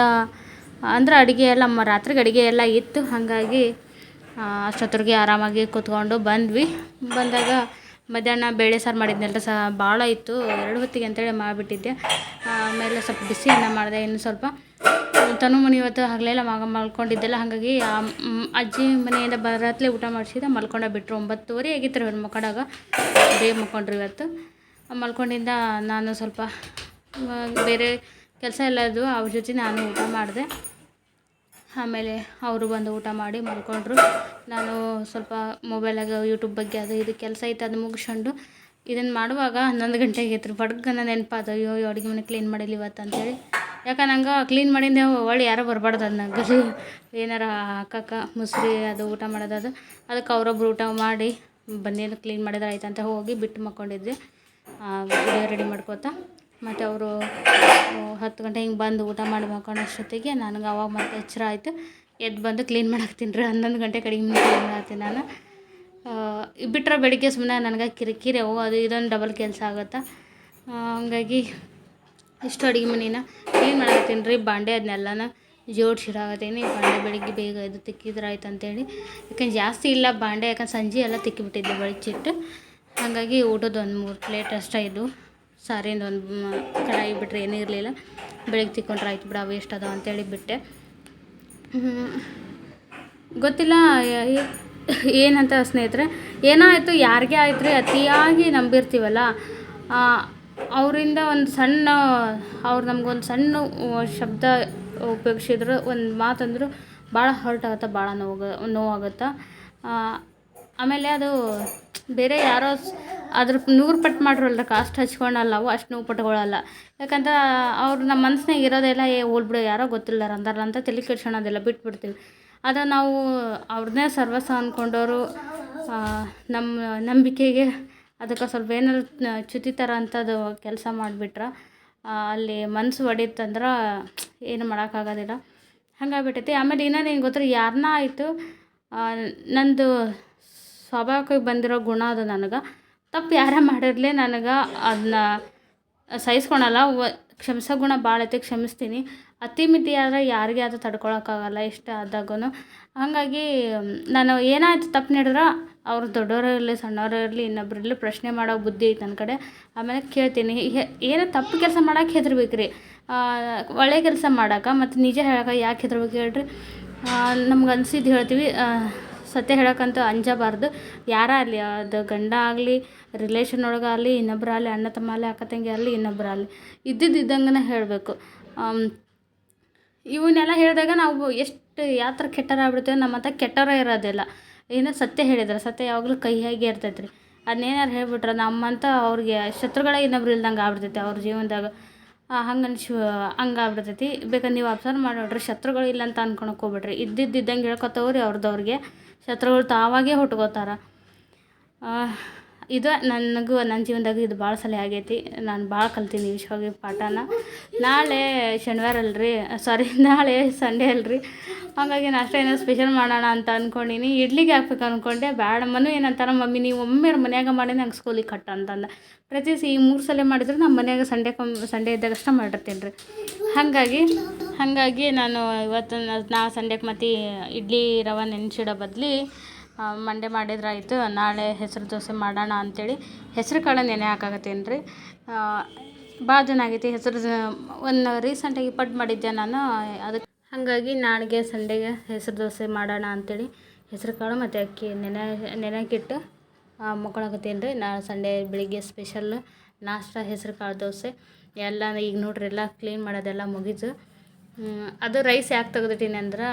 Speaker 1: ಅಂದ್ರೆ ಅಡುಗೆ ಎಲ್ಲ ಮ, ರಾತ್ರಿಗೆ ಅಡುಗೆ ಎಲ್ಲ ಇತ್ತು. ಹಾಗಾಗಿ ಅಷ್ಟೊತ್ತರಿಗೆ ಆರಾಮಾಗಿ ಕೂತ್ಕೊಂಡು ಬಂದ್ವಿ. ಬಂದಾಗ ಮಧ್ಯಾಹ್ನ ಬೇಳೆ ಸಾರು ಮಾಡಿದ್ನಲ್ಲ ಸಹ ಭಾಳ ಇತ್ತು. ಎರಡು ಹೊತ್ತಿಗೆ ಅಂತೇಳಿ ಮಾಡಿಬಿಟ್ಟಿದ್ದೆ. ಆಮೇಲೆ ಸ್ವಲ್ಪ ಬಿಸಿ ಅನ್ನ ಮಾಡಿದೆ. ಇನ್ನು ಸ್ವಲ್ಪ ತನು ಮನೆ ಇವತ್ತು ಹಗಲೆಲ್ಲ ಮಗ ಮಲ್ಕೊಂಡಿದ್ದೆಲ್ಲ. ಹಾಗಾಗಿ ಅಜ್ಜಿ ಮನೆಯಿಂದ ಬರತ್ಲೆ ಊಟ ಮಾಡಿಸಿದ. ಮಲ್ಕೊಂಡ ಬಿಟ್ಟರು ಒಂಬತ್ತುವರೆ ಆಗಿತ್ತು ರೀ ಮಕ್ಕಳಾಗ ಬೇಗ ಮಲ್ಕೊಂಡ್ರಿ ಇವತ್ತು. ಮಲ್ಕೊಂಡಿಂದ ನಾನು ಸ್ವಲ್ಪ ಬೇರೆ ಕೆಲಸ ಎಲ್ಲ ಅವ್ರ ಜೊತೆ ನಾನು ಊಟ ಮಾಡಿದೆ. ಆಮೇಲೆ ಅವರು ಬಂದು ಊಟ ಮಾಡಿ ಮಲ್ಕೊಂಡ್ರು. ನಾನು ಸ್ವಲ್ಪ ಮೊಬೈಲಾಗ, ಯೂಟ್ಯೂಬ್ ಬಗ್ಗೆ ಅದು ಇದು ಕೆಲಸ ಐತೆ ಅದು ಮುಗಿಸ್ಕೊಂಡು ಇದನ್ನು ಮಾಡುವಾಗ ಹನ್ನೊಂದು ಗಂಟೆಗೆ ಇತ್ತು ಬಡ್ಗನ ನೆನಪಾದ, ಅಯ್ಯೋ, ಅಡುಗೆ ಮನೆ ಕ್ಲೀನ್ ಮಾಡಿಲ್ಲ ಇವತ್ತು ಅಂತೇಳಿ. ಯಾಕೆ ನಂಗೆ ಕ್ಲೀನ್ ಮಾಡಿಂದೆ ಒಳ್ಳೆ ಯಾರೋ ಬರಬಾರ್ದು ಅದು ನಂಗೆ ಏನಾರ ಹಾಕಕ್ಕೆ ಮುಸ್ರಿ ಅದು ಊಟ ಮಾಡೋದು ಅದು. ಅದಕ್ಕೆ ಅವರೊಬ್ರು ಊಟ ಮಾಡಿ ಬಂದೇನು ಕ್ಲೀನ್ ಮಾಡಿದ್ರೆ ಆಯ್ತು ಅಂತ ಹೋಗಿ ಬಿಟ್ಟು ಮಕ್ಕೊಂಡಿದ್ವಿ. ವಿಡಿಯೋ ರೆಡಿ ಮಾಡ್ಕೋತಾ. ಮತ್ತು ಅವರು ಹತ್ತು ಗಂಟೆ ಹಿಂಗೆ ಬಂದು ಊಟ ಮಾಡಿ ಮಕ್ಕೊಂಡಷ್ಟೊತ್ತಿಗೆ ನನಗೆ ಅವಾಗ ಮತ್ತೆ ಎಚ್ಚರ ಆಯಿತು. ಎದ್ದು ಬಂದು ಕ್ಲೀನ್ ಮಾಡಾಕ್ತೀನಿ ರೀ ಹನ್ನೊಂದು ಗಂಟೆ ಕಡಿಮೆ ಕ್ಲೀನ್ ಮಾಡ್ತೀನಿ ನಾನು. ಬಿಟ್ಟರೆ ಬೆಳಿಗ್ಗೆ ಸುಮ್ಮನೆ ನನಗೆ ಕಿರಿಕಿರಿ ಅವು ಅದು ಇದೊಂದು ಡಬಲ್ ಕೆಲಸ ಆಗುತ್ತೆ. ಹಂಗಾಗಿ ಇಷ್ಟು ಅಡುಗೆ ಮನೇನ ಏನು ಮಾಡಾಕತ್ತೀನಿ ರೀ ಬಾಂಡೆ ಅದನ್ನೆಲ್ಲನ ಜೋಡಿಸಿಡಾಕತ್ತೀನಿ ಬಾಂಡೆ ಬೆಳಿಗ್ಗೆ ಬೇಗ ಇದು ತಿಕ್ಕಿದ್ರೆ ಆಯ್ತು ಅಂತೇಳಿ. ಯಾಕಂದ್ರೆ ಜಾಸ್ತಿ ಇಲ್ಲ ಬಾಂಡೆ, ಯಾಕಂದ್ರೆ ಸಂಜೆ ಎಲ್ಲ ತಿಕ್ಕಿಬಿಟ್ಟಿದ್ದೆ ಬಳಿಚಿಟ್ಟು ಹಾಗಾಗಿ ಊಟದ ಒಂದು ಮೂರು ಪ್ಲೇಟ್ ಅಷ್ಟೇ ಇದು. ಸಾರಿಂದ ಒಂದು ಕಡಾಯಿ ಬಿಟ್ಟರೆ ಏನೂ ಇರಲಿಲ್ಲ. ಬೆಳಿಗ್ಗೆ ತಿಕ್ಕೊಂಡ್ರೆ ಆಯ್ತು ಬಿಡ ವೇಸ್ಟ್ ಅದಾವ ಅಂತೇಳಿ ಬಿಟ್ಟೆ. ಗೊತ್ತಿಲ್ಲ. ಏನಂತ ಸ್ನೇಹಿತರೆ, ಏನಾಯಿತು, ಯಾರಿಗೆ ಆಯ್ತು ರೀ ಅತಿಯಾಗಿ ನಂಬಿರ್ತೀವಲ್ಲ. ಅವರಿಂದ ಒಂದು ಸಣ್ಣ, ಅವ್ರು ನಮ್ಗೊಂದು ಸಣ್ಣ ಶಬ್ದ ಉಪಯೋಗಿಸಿದ್ರು. ಒಂದು ಮಾತಂದ್ರು ಭಾಳ ಹರ್ಟ್ ಆಗುತ್ತೆ ಭಾಳ ನೋವು ನೋವಾಗುತ್ತೆ ಆಮೇಲೆ ಅದು ಬೇರೆ ಯಾರೋ ಅದ್ರ ನೂರು ಪಟ್ಟು ಮಾಡಿರಲ್ಲ ಕಾಸ್ಟ್ ಹಚ್ಕೊಳಲ್ಲ ಅವು, ಅಷ್ಟು ನೋವು ಪಟ್ಕೊಳ್ಳಲ್ಲ ಯಾಕಂದ್ರೆ ಅವ್ರು ನಮ್ಮ ಮನ್ಸಿನಾಗ ಇರೋದೆಲ್ಲ, ಏ ಹೋಲ್ಬಿಡು ಯಾರೋ ಗೊತ್ತಿಲ್ಲ ಅಂದಾರಲ್ಲ ಅಂತ ತಲೆ ಕೆಡ್ಸೋಣದೆಲ್ಲ ಬಿಟ್ಬಿಡ್ತೀವಿ. ಆದರೆ ನಾವು ಅವ್ರನ್ನೇ ಸರ್ವಸ್ವ ಅಂದ್ಕೊಂಡವರು ನಮ್ಮ ನಂಬಿಕೆಗೆ ಅದಕ್ಕೆ ಸ್ವಲ್ಪ ಏನಾದ್ರು ಚ್ಯುತಿ ಥರ ಅಂಥದ್ದು ಕೆಲಸ ಮಾಡಿಬಿಟ್ರೆ ಅಲ್ಲಿ ಮನಸ್ಸು ಹೊಡಿತಂದ್ರೆ ಏನು ಮಾಡೋಕ್ಕಾಗೋದಿಲ್ಲ. ಹಂಗಾಗ್ಬಿಟ್ಟೈತಿ. ಆಮೇಲೆ ಇನ್ನೊಂದು ಏನು ಗೊತ್ತಾ ಯಾರನ್ನ ಆಯಿತು ನಂದು ಸ್ವಭಾವಕ್ಕೆ ಬಂದಿರೋ ಗುಣ ಅದು ನನಗೆ. ತಪ್ಪು ಯಾರೇ ಮಾಡಿರಲಿ ನನಗೆ ಅದನ್ನ ಸಹಿಸ್ಕೊಳಲ್ಲ. ಕ್ಷಮಿಸೋ ಗುಣ ಭಾಳ ಐತೆ, ಕ್ಷಮಿಸ್ತೀನಿ. ಅತಿಮಿತಿ ಆದರೆ ಯಾರಿಗೆ ಅದು ತಡ್ಕೊಳಕ್ಕಾಗಲ್ಲ ಇಷ್ಟ ಆದಾಗೂ ಹಾಗಾಗಿ, ನಾನು ಏನಾಯ್ತು ತಪ್ಪು ನಡೆದ್ರೆ ಅವ್ರು ದೊಡ್ಡವರೇ ಇರಲಿ ಸಣ್ಣವರೇ ಇರಲಿ, ಇನ್ನೊಬ್ರು ಇರಲಿ ಪ್ರಶ್ನೆ ಮಾಡೋ ಬುದ್ಧಿ ಐತೆ ನನ್ನ ಕಡೆ. ಆಮೇಲೆ ಕೇಳ್ತೀನಿ ಏನೇ ತಪ್ಪು ಕೆಲಸ ಮಾಡಕ್ಕೆ ಹೆದರ್ಬೇಕು ರೀ ಒಳ್ಳೆ ಕೆಲಸ ಮಾಡಕ್ಕೆ ಮತ್ತು ನಿಜ ಹೇಳಕ್ಕೆ ಯಾಕೆ ಹೆದರ್ಬೇಕು ಹೇಳ್ರಿ. ನಮ್ಗೆ ಅನ್ಸಿದ್ದು ಹೇಳ್ತೀವಿ ಸತ್ಯ ಹೇಳೋಕ್ಕಂತೂ ಅಂಜಬಾರ್ದು. ಯಾರ ಆಗಲಿ, ಅದು ಗಂಡ ಆಗಲಿ ರಿಲೇಷನ್ ಒಳಗಾಗಲಿ ಇನ್ನೊಬ್ಬರಾಗಲಿ ಅಣ್ಣ ತಮ್ಮ ಆಗಲಿ, ಅಕ್ಕ ತಂಗಿ ಆಗಲಿ ಇನ್ನೊಬ್ಬರಾಗಲಿ ಇದ್ದಿದ್ದು ಹೇಳಬೇಕು. ಇವನ್ನೆಲ್ಲ ಹೇಳಿದಾಗ ನಾವು ಎಷ್ಟು ಯಾವ ಥರ ಕೆಟ್ಟರಾಗ್ಬಿಡ್ತೇವೆ ನಮ್ಮ ಹತ್ರ ಕೆಟ್ಟವರೇ ಇರೋದಿಲ್ಲ. ಏನೋ ಸತ್ಯ ಹೇಳಿದ್ರೆ, ಸತ್ಯ ಯಾವಾಗಲೂ ಕೈಯಾಗೆ ಇರ್ತೈತೆ ರೀ ಅದನ್ನೇನಾರು ಹೇಳ್ಬಿಟ್ರೆ ನಮ್ಮಂತ ಅವ್ರಿಗೆ ಶತ್ರುಗಳೇ ಇನ್ನೊಬ್ರು ಇಲ್ದಂಗೆ ಆಗ್ಬಿಡ್ತೈತೆ ಅವ್ರ ಜೀವನದಾಗ. ಹಂಗೆ ಅನ್ಶು, ಹಂಗೆ ಆಗ್ಬಿಡ್ತೈತಿ. ಬೇಕಾದ್ರೆ ನೀವು ಅಬ್ಸರ್ವ್ ಮಾಡಿ ಶತ್ರುಗಳು ಇಲ್ಲ ಅಂತ ಅನ್ಕೊಳಕ್ಕೆ ಹೋಗ್ಬಿಡ್ರಿ. ಇದ್ದಿದ್ದು ಇದ್ದಂಗೆ ಅವ್ರದ್ದು ಅವ್ರಿಗೆ ಶತ್ರುಗಳು ತಾವಾಗೇ ಹುಟ್ಕೋತಾರೆ. ಇದು ನನಗೂ ನನ್ನ ಜೀವನದಾಗ ಇದು ಭಾಳ ಸಲ ಆಗೈತಿ. ನಾನು ಭಾಳ ಕಲ್ತೀನಿ ಈ ವಿಷಯವಾಗಿ ಪಾಠನ. ನಾಳೆ ಶನಿವಾರ ಅಲ್ರಿ ಸಾರಿ ನಾಳೆ ಸಂಡೇ ಅಲ್ರಿ. ಹಾಗಾಗಿ ನಾಷ್ಟ ಏನೋ ಸ್ಪೆಷಲ್ ಮಾಡೋಣ ಅಂತ ಅಂದ್ಕೊಂಡೀನಿ ಇಡ್ಲಿಗೆ ಹಾಕ್ಬೇಕು ಅಂದ್ಕೊಂಡೆ ಬ್ಯಾಡ ಮನು ಏನಂತಾರ, ಮಮ್ಮಿ, ನೀವು ಒಮ್ಮೆ ಮನ್ಯಾಗ ಮಾಡಿ ನಂಗೆ ಸ್ಕೂಲಿಗೆ ಕಟ್ಟ ಅಂತಂದ. ಪ್ರತಿ ಸೀ ಈ ಮೂರು ಸಲ ಮಾಡಿದ್ರೆ ನಮ್ಮ ಮನ್ಯಾಗ ಸಂಡೇ ಕಮ್ ಸಂಡೇ ಇದ್ದಾಗ ಅಷ್ಟೇ ಮಾಡಿರ್ತೀನಿ ರೀ. ಹಾಗಾಗಿ ಹಾಗಾಗಿ ನಾನು ಇವತ್ತು ನಾ ಸಂಡೆಗೆ ಮತ್ತೆ ಇಡ್ಲಿ ರವೆ ನೆನೆಸಿಡೋ ಬದಲಿ ಮಂಡೆ ಮಾಡಿದ್ರಾಯಿತು. ನಾಳೆ ಹೆಸರು ದೋಸೆ ಮಾಡೋಣ ಅಂಥೇಳಿ ಹೆಸ್ರು ಕಾಳು ನೆನೆ ಹಾಕಾಕತ್ತೀನಿ ರೀ ಭಾಳ ದಿನ ಆಗೈತಿ ಹೆಸರು ಒಂದು ರೀಸೆಂಟಾಗಿ ಪಟ್ ಮಾಡಿದ್ದೆ ನಾನು ಅದಕ್ಕೆ ಹಾಗಾಗಿ ನಾಳೆಗೆ ಸಂಡೆಗೆ ಹೆಸರು ದೋಸೆ ಮಾಡೋಣ ಅಂಥೇಳಿ ಹೆಸರು ಕಾಳು ಮತ್ತು ಅಕ್ಕಿ ನೆನೆ, ನೆನೆಕಿಟ್ಟು ಮುಕ್ಕೊಳಕತ್ತೀನಿ ರೀ ನಾಳೆ ಸಂಡೇ ಬೆಳಿಗ್ಗೆ ಸ್ಪೆಷಲ್ ನಾಷ್ಟ, ಹೆಸರು ಕಾಳು ದೋಸೆ. ಎಲ್ಲ ಈಗ ನೋಡ್ರಿ ಎಲ್ಲ ಕ್ಲೀನ್ ಮಾಡೋದೆಲ್ಲ ಮುಗೀತು ಅದು ರೈಸ್ ಯಾಕೆ ತೆಗೆದಿಟ್ಟಿನಿ ಅಂದ್ರೆ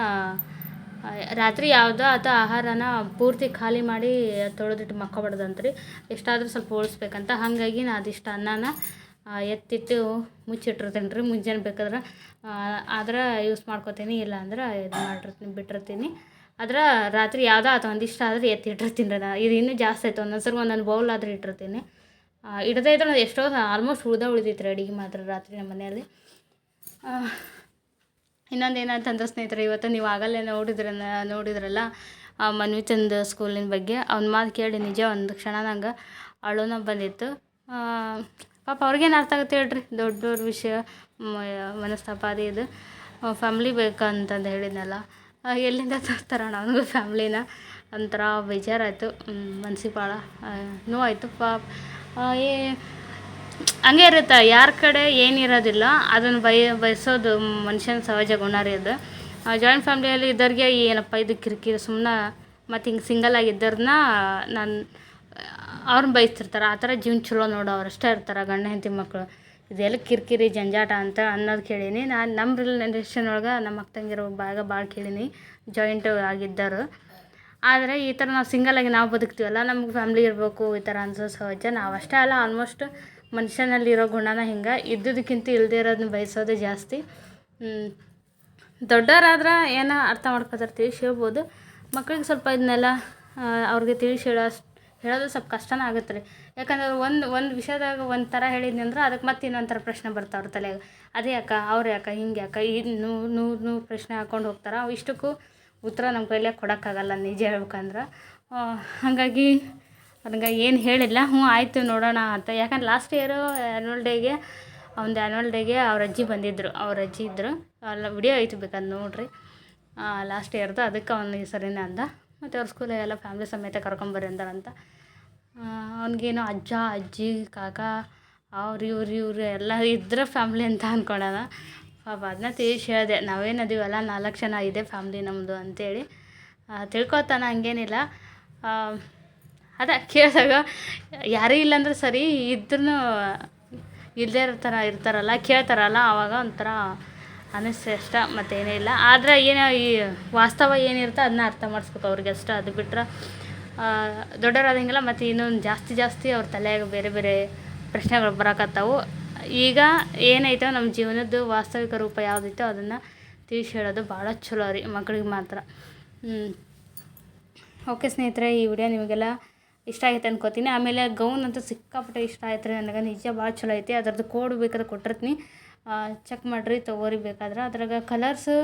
Speaker 1: ರಾತ್ರಿ ಯಾವುದೋ ಆತ ಆಹಾರನ ಪೂರ್ತಿ ಖಾಲಿ ಮಾಡಿ ತೊಳೆದಿಟ್ಟು ಮಕ್ಕೊಬಾರ್ದಂತ್ರಿ. ಎಷ್ಟಾದರೂ ಸ್ವಲ್ಪ ಉಳಿಸ್ಬೇಕಂತ ಹಾಗಾಗಿ ನಾ ಅದಿಷ್ಟು ಅನ್ನನ ಎತ್ತಿಟ್ಟು ಮುಚ್ಚಿಟ್ಟಿರ್ತೀನಿ ರೀ ಮುಂಜಾನೆ ಬೇಕಾದ್ರೆ ಆದ್ರೆ ಯೂಸ್ ಮಾಡ್ಕೊತೀನಿ. ಇಲ್ಲ ಅಂದ್ರೆ ಇದು ಮಾಡಿರ್ತೀನಿ, ಬಿಟ್ಟಿರ್ತೀನಿ. ಆದ್ರೆ ರಾತ್ರಿ ಯಾವುದೋ ಆತ ಒಂದಿಷ್ಟು ಆದ್ರೆ ಎತ್ತಿಟ್ಟಿರ್ತೀನಿ ರೀ ನಾ. ಇದು ಇನ್ನೂ ಜಾಸ್ತಿ ಆಯ್ತು. ಒಂದೊಂದು ಸರಿ ಒಂದೊಂದು ಬೌಲ್ ಆದ್ರೆ ಇಟ್ಟಿರ್ತೀನಿ. ಇಡದೇ ಇದ್ರೆ ಎಷ್ಟೋ ಆಲ್ಮೋಸ್ಟ್ ಉಳ್ದ ಉಳಿದಿತ್ತು ರೀ ಅಡುಗೆ ಮಾತ್ರ ರಾತ್ರಿ ನಮ್ಮ ಮನೆಯಲ್ಲಿ. ಇನ್ನೊಂದು ಏನಂತಂದ್ರೆ ಸ್ನೇಹಿತರೆ, ಇವತ್ತು ನೀವು ಆಗಲೇ ನೋಡಿದ್ರೆ ನೋಡಿದ್ರಲ್ಲ, ಆ ಮನ್ವಿಚಂದ್ ಸ್ಕೂಲಿನ ಬಗ್ಗೆ. ಅವ್ನ ಮಾತು ಕೇಳಿ ನಿಜ, ಒಂದು ಕ್ಷಣ ನಂಗೆ ಅಳುನ ಬಂದಿತ್ತು. ಪಾಪ ಅವ್ರಿಗೇನು ಅರ್ಥ ಆಗುತ್ತೆ ಹೇಳ್ರಿ? ದೊಡ್ಡವ್ರ ವಿಷಯ ಮನಸ್ತಾಪ ಅದು ಇದು. ಫ್ಯಾಮ್ಲಿ ಬೇಕಂತಂದು ಹೇಳಿದ್ನಲ್ಲ. ಎಲ್ಲಿಂದ ತರ್ತಾರ ನನಗೂ ಫ್ಯಾಮ್ಲಿನ ಒಂಥರ ಬೇಜಾರಾಯಿತು. ಮನ್ಸಿಗೆ ಭಾಳ ನೋವಾಯಿತು ಪಾಪ. ಏ ಹಂಗೆ ಇರುತ್ತೆ. ಯಾರ ಕಡೆ ಏನಿರೋದಿಲ್ಲ ಅದನ್ನು ಬಯ, ಬಯಸೋದು ಮನುಷ್ಯನ ಸಹಜ ಗುಣ ರೀ ಅದು. ಜಾಯಿಂಟ್ ಫ್ಯಾಮ್ಲಿಯಲ್ಲಿ ಇದ್ದವ್ರಿಗೆ ಏನಪ್ಪ ಇದು ಕಿರಿಕಿರಿ ಸುಮ್ಮನೆ ಮತ್ತು ಹಿಂಗೆ ಸಿಂಗಲ್ ಆಗಿದ್ದರನ್ನ ನಾನು ಅವ್ರನ್ನ ಬಯಸ್ತಿರ್ತಾರೆ ಆ ಥರ ಜೀವನ ಚಲೋ ನೋಡು ಅವ್ರು ಅಷ್ಟೇ ಇರ್ತಾರೆ ಗಂಡ ಹೆಂಡತಿ ಮಕ್ಕಳು ಇದೆಲ್ಲ ಕಿರಿಕಿರಿ ಜಂಜಾಟ ಅಂತ ಅನ್ನೋದು ಕೇಳೀನಿ. ನಾನು ನಮ್ಮ ರಿಲೇಷನ್ ಒಳಗೆ ನಮ್ಮ ಅಕ್ಕ ತಂಗಿರೋ ಭಾಗ ಭಾಳ ಕೇಳೀನಿ. ಜಾಯಿಂಟ್ ಆಗಿದ್ದರು. ಆದರೆ ಈ ಥರ ನಾವು ಆಗಿ ನಾವು ಬದುಕ್ತೀವಲ್ಲ, ನಮ್ಗೆ ಫ್ಯಾಮ್ಲಿ ಇರಬೇಕು, ಈ ಥರ ಅನ್ಸೋ ಸಹಜ ನಾವು ಅಷ್ಟೇ ಅಲ್ಲ ಆಲ್ಮೋಸ್ಟ್ ಮನುಷ್ಯನಲ್ಲಿರೋ ಗುಣನ ಹಿಂಗೆ ಇದ್ದುದಕ್ಕಿಂತ ಇಲ್ಲದೇ ಇರೋದನ್ನ ಬಯಸೋದೇ ಜಾಸ್ತಿ. ದೊಡ್ಡವರಾದ್ರೆ ಏನೋ ಅರ್ಥ ಮಾಡ್ಕೊತಾರೆ ತಿಳಿಸಿ ಹೇಳ್ಬೋದು ಮಕ್ಳಿಗೆ ಸ್ವಲ್ಪ ಇದನ್ನೆಲ್ಲ ಅವ್ರಿಗೆ ತಿಳಿಸಿ ಹೇಳೋ ಹೇಳೋದು ಸ್ವಲ್ಪ ಕಷ್ಟನೇ ಆಗುತ್ತೆ ರೀ. ಯಾಕಂದ್ರೆ ಒಂದು ಒಂದು ವಿಷಯದಾಗ ಒಂದು ಥರ ಹೇಳಿದ್ನಿ ಅಂದ್ರೆ ಅದಕ್ಕೆ ಮತ್ತೆ ಇನ್ನೊಂಥರ ಥರ ಪ್ರಶ್ನೆ ಬರ್ತಾವ್ರ ತಲೆಗೆ ಅದೇ ಯಾಕ, ಅವ್ರು ಯಾಕೆ, ಹಿಂಗೆ ಯಾಕ, ಈ ನೂರು ನೂರು ನೂರು ಪ್ರಶ್ನೆ ಹಾಕ್ಕೊಂಡು ಹೋಗ್ತಾರೆ. ಅವು ಇಷ್ಟಕ್ಕೂ ಉತ್ತರ ನಮ್ಮ ಕೈಲೇ ಕೊಡೋಕ್ಕಾಗಲ್ಲ ನಿಜ ಹೇಳ್ಬೇಕಂದ್ರೆ. ಹಾಗಾಗಿ ನನಗೆ ಏನು ಹೇಳಿಲ್ಲ. ಹ್ಞೂ, ಆಯಿತು ನೋಡೋಣ ಅಂತ. ಯಾಕಂದ್ರೆ ಲಾಸ್ಟ್ ಇಯರು ಆ್ಯನ್ವಲ್ ಡೇಗೆ ಅವ್ನದು ಆ್ಯನ್ವಲ್ ಡೇಗೆ ಅವ್ರ ಅಜ್ಜಿ ಬಂದಿದ್ದರು ಅವ್ರ ಅಜ್ಜಿ ಇದ್ದರು ಅಲ್ಲ ವಿಡಿಯೋ ಐತೆ ಬೇಕಾದ್ರೆ ನೋಡಿರಿ. ಲಾಸ್ಟ್ ಇಯರ್ದು ಅದಕ್ಕೆ ಅವ್ನು ಈ ಸರಿನೇ ಅಂದ. ಮತ್ತು ಅವ್ರ ಸ್ಕೂಲಾಗೆಲ್ಲ ಫ್ಯಾಮ್ಲಿ ಸಮೇತ ಕರ್ಕೊಂಬರ್ರಿ ಅಂದಾರಂತ ಅವನಿಗೇನು ಅಜ್ಜ, ಅಜ್ಜಿ, ಕಾಕ, ಅವ್ರು ಇವ್ರು ಇವ್ರು ಎಲ್ಲ ಇದ್ರೆ ಫ್ಯಾಮ್ಲಿ ಅಂತ ಅಂದ್ಕೊಂಡಾನ ಪಾಪ ಅದನ್ನ ತಿಳಿಸಿ ಹೇಳಿದೆ, ನಾವೇನು ಅದೀವಲ್ಲ, ನಾಲ್ಕು ಜನ ಇದೆ ಫ್ಯಾಮ್ಲಿ ನಮ್ಮದು ಅಂತೇಳಿ. ತಿಳ್ಕೊತಾನ, ಹಂಗೇನಿಲ್ಲ. ಅದ ಕೇಳಿದಾಗ, ಯಾರೂ ಇಲ್ಲಾಂದ್ರೆ ಸರಿ ಇದ್ರೂ ಇಲ್ಲದೇ ಇರೋ ಥರ ಇರ್ತಾರಲ್ಲ, ಕೇಳ್ತಾರಲ್ಲ ಆವಾಗ ಒಂಥರ ಅನಿಸ್ತದೆ ಅಷ್ಟ, ಮತ್ತೇನೇ ಇಲ್ಲ. ಆದರೆ ಏನು ಈ ವಾಸ್ತವ ಏನಿರುತ್ತೆ ಅದನ್ನ ಅರ್ಥ ಮಾಡಿಸ್ಬೇಕು ಅವ್ರಿಗೆ ಅಷ್ಟೇ. ಅದು ಬಿಟ್ರೆ ದೊಡ್ಡವರಾದಂಗೆಲ್ಲ ಮತ್ತು ಇನ್ನೊಂದು ಜಾಸ್ತಿ ಜಾಸ್ತಿ ಅವ್ರ ತಲೆಯಾಗ ಬೇರೆ ಬೇರೆ ಪ್ರಶ್ನೆಗಳು ಬರಕತ್ತಾವು. ಈಗ ಏನೈತೋ ನಮ್ಮ ಜೀವನದ್ದು ವಾಸ್ತವಿಕ ರೂಪ ಯಾವುದೈತೋ ಅದನ್ನು ತಿಳಿಸಿ ಹೇಳೋದು ಭಾಳ ಚಲೋ ರೀ ಮಕ್ಳಿಗೆ ಮಾತ್ರ. ಓಕೆ ಸ್ನೇಹಿತರೆ, ಈ ವಿಡಿಯೋ ನಿಮಗೆಲ್ಲ ಇಷ್ಟ ಆಗೈತೆ ಅನ್ಕೋತೀನಿ. ಆಮೇಲೆ ಗೌನ್ ಅಂತೂ ಸಿಕ್ಕಾಪಟ್ಟೆ ಇಷ್ಟ ಆಯ್ತು ರೀ ನನಗೆ. ನಿಜ ಭಾಳ ಚಲೋ ಐತಿ. ಅದ್ರದ್ದು ಕೋಡ್ ಬೇಕಾದ್ರೆ ಕೊಟ್ಟಿರ್ತೀನಿ. ಚೆಕ್ ಮಾಡಿರಿ ತೊಗೋರಿ ಬೇಕಾದ್ರೆ. ಅದ್ರಾಗ ಕಲರ್ಸು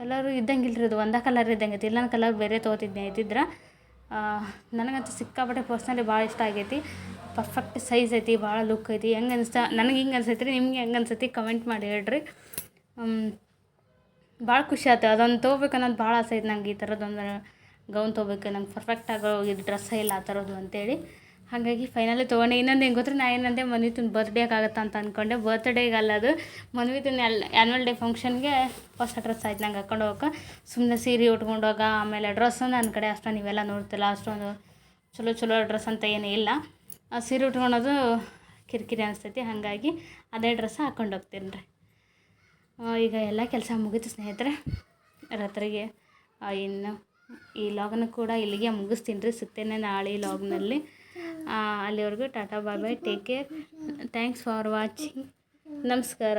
Speaker 1: ಕಲರು ಇದ್ದಂಗಿಲ್ಲ ರೀ ಅದು. ಒಂದೇ ಕಲರ್ ಇದ್ದಂಗೆ ಐತಿ. ಇಲ್ಲಾಂದ್ರೆ ಕಲರ್ ಬೇರೆ ತೊಗೋತಿದ್ದೆ ಐತಿದ್ರೆ ನನಗಂತೂ ಸಿಕ್ಕಾಪಟ್ಟೆ ಪರ್ಸ್ನಲಿ ಭಾಳ ಇಷ್ಟ ಆಗೈತಿ. ಪರ್ಫೆಕ್ಟ್ ಸೈಜ್ ಐತಿ, ಭಾಳ ಲುಕ್ ಐತಿ. ಹೆಂಗೆ ಅನಿಸ್ತಾ, ನನಗೆ ಹಿಂಗೆ ಅನ್ಸೈತಿ ರೀ ನಿಮ್ಗೆ ಹೆಂಗೆ ಅನ್ಸೈತಿ ಕಮೆಂಟ್ ಮಾಡಿ ಹೇಳ್ರಿ. ಭಾಳ ಖುಷಿ ಆಯ್ತು ಅದೊಂದು ತೊಗೋಬೇಕು ಅನ್ನೋದು ಭಾಳ ಆಸೆ ಐತೆ ನಂಗೆ ಈ ಥರದ್ದೊಂದು ಗೌನ್ ತೊಗೋಬೇಕು, ನಂಗೆ ಪರ್ಫೆಕ್ಟ್ ಆಗೋ ಇದು ಡ್ರೆಸ್ ಇಲ್ಲ ಆ ಥರದ್ದು ಅಂತೇಳಿ. ಹಾಗಾಗಿ ಫೈನಲಿ ತೊಗೊಂಡೆ. ಇನ್ನೊಂದು ಹೆಂಗೆ ಗೊತ್ತರ ನಾ ಏನಂದೆ, ಮನ್ವಿತನ ಬರ್ತ್ಡೇಗೆ ಆಗುತ್ತೆ ಅಂತ ಅಂದ್ಕೊಂಡೆ ಬರ್ತ್ಡೇಗೆ ಅಲ್ಲ ಅದು, ಮನ್ವಿತನ ಎಲ್ ಆ್ಯನ್ವಲ್ ಡೇ ಫಂಕ್ಷನ್ಗೆ ಹೊಸ ಡ್ರೆಸ್ ಆಯ್ತು ನಂಗೆ ಹಾಕೊಂಡು ಹೋಗಕ್ಕೆ. ಸುಮ್ಮನೆ ಸೀರೆ ಉಟ್ಕೊಂಡೋಗ ಆಮೇಲೆ ಡ್ರೆಸ್ಸು ನನ್ನ ಕಡೆ ಅಷ್ಟೊಂದು ನೀವೆಲ್ಲ ನೋಡ್ತಿಲ್ಲ, ಅಷ್ಟೊಂದು ಚಲೋ ಚಲೋ ಡ್ರೆಸ್ ಅಂತ ಏನೂ ಇಲ್ಲ. ಆ ಸೀರೆ ಉಟ್ಕೊಳೋದು ಕಿರಿಕಿರಿ ಅನಿಸ್ತೈತಿ, ಹಾಗಾಗಿ ಅದೇ ಡ್ರೆಸ್ ಹಾಕೊಂಡು ಹೋಗ್ತೀನಿ ರೀ. ಈಗ ಎಲ್ಲ ಕೆಲಸ ಮುಗೀತು ಸ್ನೇಹಿತರೆ. ರಾತ್ರಿಗೆ ಇನ್ನು ಈ ಲಾಗ್ನ ಕೂಡ ಇಲ್ಲಿಗೆ ಮುಗಿಸ್ತೀನಿ ರೀ, ಸಿಗ್ತೇನೆ ನಾಳೆ ಈ ಲಾಗ್ನಲ್ಲಿ ಅಲ್ಲಿವರೆಗೂ tata bye bye take care thanks for watching ನಮಸ್ಕಾರ.